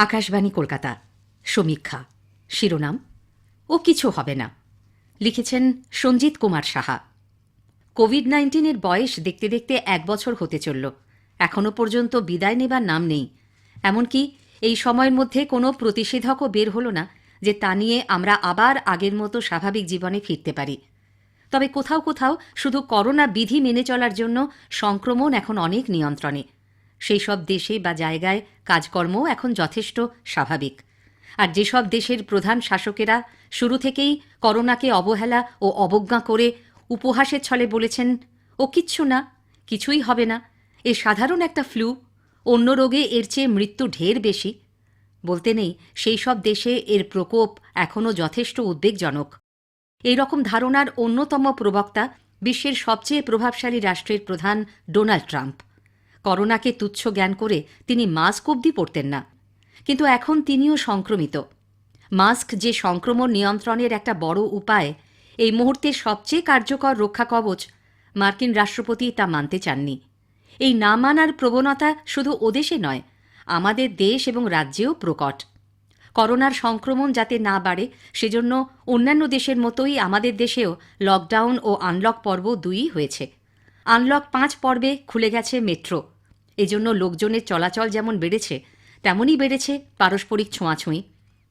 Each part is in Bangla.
আকাশবাণী কলকাতা। সমীক্ষা। শিরোনাম, ও কিছু হবে না। লিখেছেন সঞ্জিত কুমার সাহা। কোভিড নাইন্টিনের বয়স দেখতে দেখতে এক বছর হতে চলল। এখনও পর্যন্ত বিদায় নেবার নাম নেই। এমনকি এই সময়ের মধ্যে কোনো প্রতিষেধকও বের হলো না যে তা নিয়ে আমরা আবার আগের মতো স্বাভাবিক জীবনে ফিরতে পারি। তবে কোথাও কোথাও শুধু করোনা বিধি মেনে চলার জন্য সংক্রমণ এখন অনেক নিয়ন্ত্রণে। সেই সব দেশে বা জায়গায় কাজকর্ম এখন যথেষ্ট স্বাভাবিক। আর যেসব দেশের প্রধান শাসকেরা শুরু থেকেই করোনাকে অবহেলা ও অবজ্ঞা করে উপহাসের ছলে বলেছেন, ও কিচ্ছু না, কিছুই হবে না, এ সাধারণ একটা ফ্লু, অন্য রোগে এর চেয়ে মৃত্যু ঢের বেশি। বলতে নেই সেই সব দেশে এর প্রকোপ এখনও যথেষ্ট উদ্বেগজনক। এই রকম ধারণার অন্যতম প্রবক্তা বিশ্বের সবচেয়ে প্রভাবশালী রাষ্ট্রের প্রধান ডোনাল্ড ট্রাম্প। করোনাকে তুচ্ছ জ্ঞান করে তিনি মাস্ক অবধি পরতেন না। কিন্তু এখন তিনিও সংক্রমিত। মাস্ক যে সংক্রমণ নিয়ন্ত্রণের একটা বড় উপায়, এই মুহূর্তে সবচেয়ে কার্যকর রক্ষা কবচ মার্কিন রাষ্ট্রপতি তা মানতে চাননি। এই না মানার প্রবণতা শুধু ওদেশে নয়, আমাদের দেশ এবং রাজ্যেও প্রকট। করোনার সংক্রমণ যাতে না বাড়ে, সেজন্য অন্যান্য দেশের মতোই আমাদের দেশেও লকডাউন ও আনলক পর্ব দুইই হয়েছে। আনলক পাঁচ পর্বে খুলে গেছে মেট্রো। এজন্য লোকজনের চলাচল যেমন বেড়েছে, তেমনই বেড়েছে পারস্পরিক ছোঁয়াছুঁই।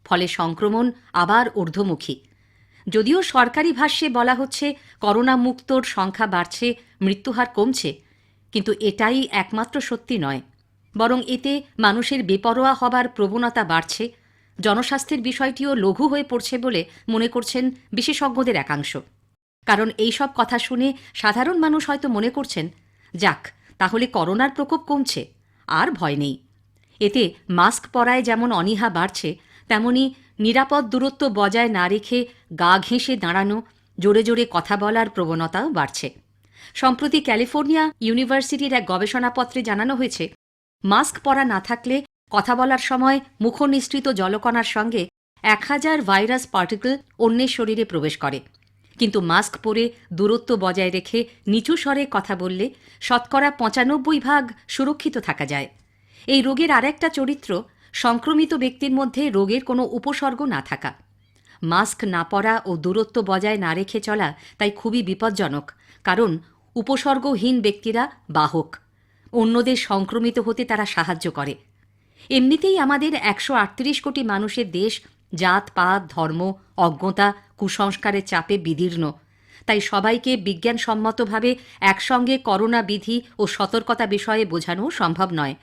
ফলে সংক্রমণ আবার ঊর্ধ্বমুখী। যদিও সরকারি ভাষ্যে বলা হচ্ছে করোনা মুক্তর সংখ্যা বাড়ছে, মৃত্যুহার কমছে, কিন্তু এটাই একমাত্র সত্যি নয়। বরং এতে মানুষের বেপরোয়া হবার প্রবণতা বাড়ছে, জনস্বাস্থ্যের বিষয়টিও লঘু হয়ে পড়ছে বলে মনে করছেন বিশেষজ্ঞদের একাংশ। কারণ এই সব কথা শুনে সাধারণ মানুষ হয়তো মনে করছেন, যাক, তাহলে করোনার প্রকোপ কমছে, আর ভয় নেই। এতে মাস্ক পরায় যেমন অনীহা বাড়ছে, তেমনি নিরাপদ দূরত্ব বজায় না রেখে গা ঘেঁষে দাঁড়ানো, জোরে জোরে কথা বলার প্রবণতাও বাড়ছে। সম্প্রতি ক্যালিফোর্নিয়া ইউনিভার্সিটির এক গবেষণাপত্রে জানানো হয়েছে, মাস্ক পরা না থাকলে কথা বলার সময় মুখনিসৃত জলকণার সঙ্গে এক হাজার ভাইরাস পার্টিকেল অন্যের শরীরে প্রবেশ করে। কিন্তু মাস্ক পরে দূরত্ব বজায় রেখে নিচু স্বরে কথা বললে শতকরা পঁচানব্বই ভাগ সুরক্ষিত থাকা যায়। এই রোগের আরেকটা চরিত্র, সংক্রমিত ব্যক্তির মধ্যে রোগের কোনো উপসর্গ না থাকা। মাস্ক না পরা ও দূরত্ব বজায় না রেখে চলা তাই খুবই বিপজ্জনক, কারণ উপসর্গহীন ব্যক্তিরা বাহক। অন্যদের সংক্রমিত হতে তারা সাহায্য করে। এমনিতেই আমাদের একশো আটত্রিশ কোটি মানুষের দেশ, জাত, পাত, ধর্ম অজ্ঞতা, কুসংস্কারের চাপে বিদীর্ণ। তাই সবাইকে বিজ্ঞানসম্মতভাবে একসঙ্গে করোনা বিধি ও সতর্কতা বিষয়ে বোঝানো সম্ভব নয়।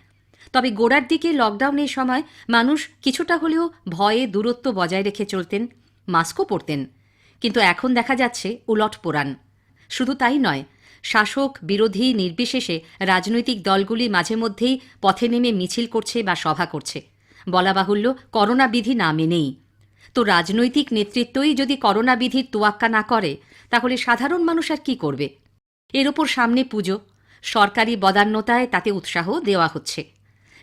তবে গোড়ার দিকে লকডাউনের সময় মানুষ কিছুটা হলেও ভয়ে দূরত্ব বজায় রেখে চলতেন, মাস্কও পরতেন। কিন্তু এখন দেখা যাচ্ছে উলট পোড়ান। শুধু তাই নয়, শাসক, বিরোধী, নির্বিশেষে রাজনৈতিক দলগুলি মাঝে মধ্যেই পথে নেমে মিছিল করছে বা সভা করছে। বলা বাহুল্য, করোনা বিধি না মেনেই তো রাজনৈতিক নেতৃত্বই যদি করোনা বিধির তোয়াক্কা না করে, তাহলে সাধারণ মানুষ আর কি করবে? এর ওপর সামনে পুজো। সরকারি বদান্যতায় তাতে উৎসাহ দেওয়া হচ্ছে।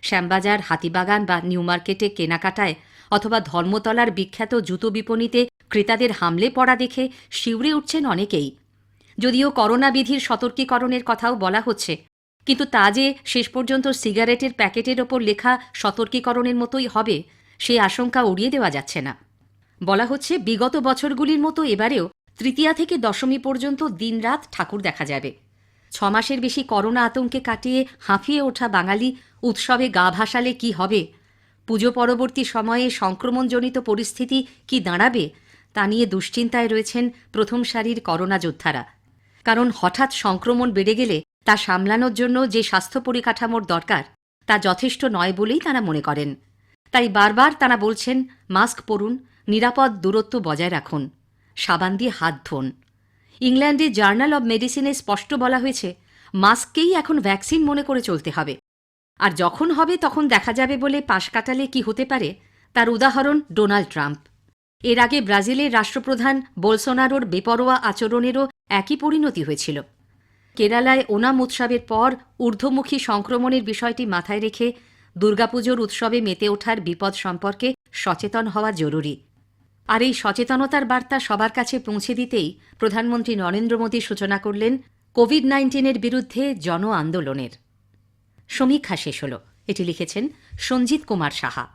শ্যামবাজার, হাতিবাগান বা নিউ মার্কেটে কেনাকাটায় অথবা ধর্মতলার বিখ্যাত জুতো বিপণীতে ক্রেতাদের হামলে পড়া দেখে শিউরে উঠছেন অনেকেই। যদিও করোনা বিধির সতর্কীকরণের কথাও বলা হচ্ছে, কিন্তু তা যে শেষ পর্যন্ত সিগারেটের প্যাকেটের ওপর লেখা সতর্কীকরণের মতোই হবে, সে আশঙ্কা উড়িয়ে দেওয়া যাচ্ছে না। বলা হচ্ছে, বিগত বছরগুলির মতো এবারেও তৃতীয়া থেকে দশমী পর্যন্ত দিনরাত ঠাকুর দেখা যাবে। ছ মাসের বেশি করোনা আতঙ্কে কাটিয়ে হাঁফিয়ে ওঠা বাঙালি উৎসবে গা ভাসালে কি হবে? পুজো পরবর্তী সময়ে সংক্রমণজনিত পরিস্থিতি কি দাঁড়াবে? তা নিয়ে দুশ্চিন্তায় রয়েছেন প্রথম সারির করোনা যোদ্ধারা। কারণ হঠাৎ সংক্রমণ বেড়ে গেলে তা সামলানোর জন্য যে স্বাস্থ্য পরিকাঠামোর দরকার, তা যথেষ্ট নয় বলেই তারা মনে করেন। তাই বারবার তারা বলছেন, মাস্ক পরুন নিরাপদ দূরত্ব বজায় রাখুন। সাবান দিয়ে হাত ধোন। ইংল্যান্ডের জার্নাল অব মেডিসিনে স্পষ্ট বলা হয়েছে, মাস্ককেই এখন ভ্যাকসিন মনে করে চলতে হবে। আর যখন হবে তখন দেখা যাবে বলে পাশ কাটালে কি হতে পারে, তার উদাহরণ ডোনাল্ড ট্রাম্প। এর আগে ব্রাজিলের রাষ্ট্রপ্রধান বোলসোনারোর বেপরোয়া আচরণেরও একই পরিণতি হয়েছিল। কেরালায় ওনাম উৎসবের পর ঊর্ধ্বমুখী সংক্রমণের বিষয়টি মাথায় রেখে দুর্গাপুজোর উৎসবে মেতে ওঠার বিপদ সম্পর্কে সচেতন হওয়া জরুরি। আর এই সচেতনতার বার্তা সবার কাছে পৌঁছে দিতেই প্রধানমন্ত্রী নরেন্দ্র মোদী সূচনা করলেন কোভিড নাইন্টিনের বিরুদ্ধে জন আন্দোলনের। সমীক্ষা শেষ হল। এটি লিখেছেন সঞ্জিত কুমার সাহা।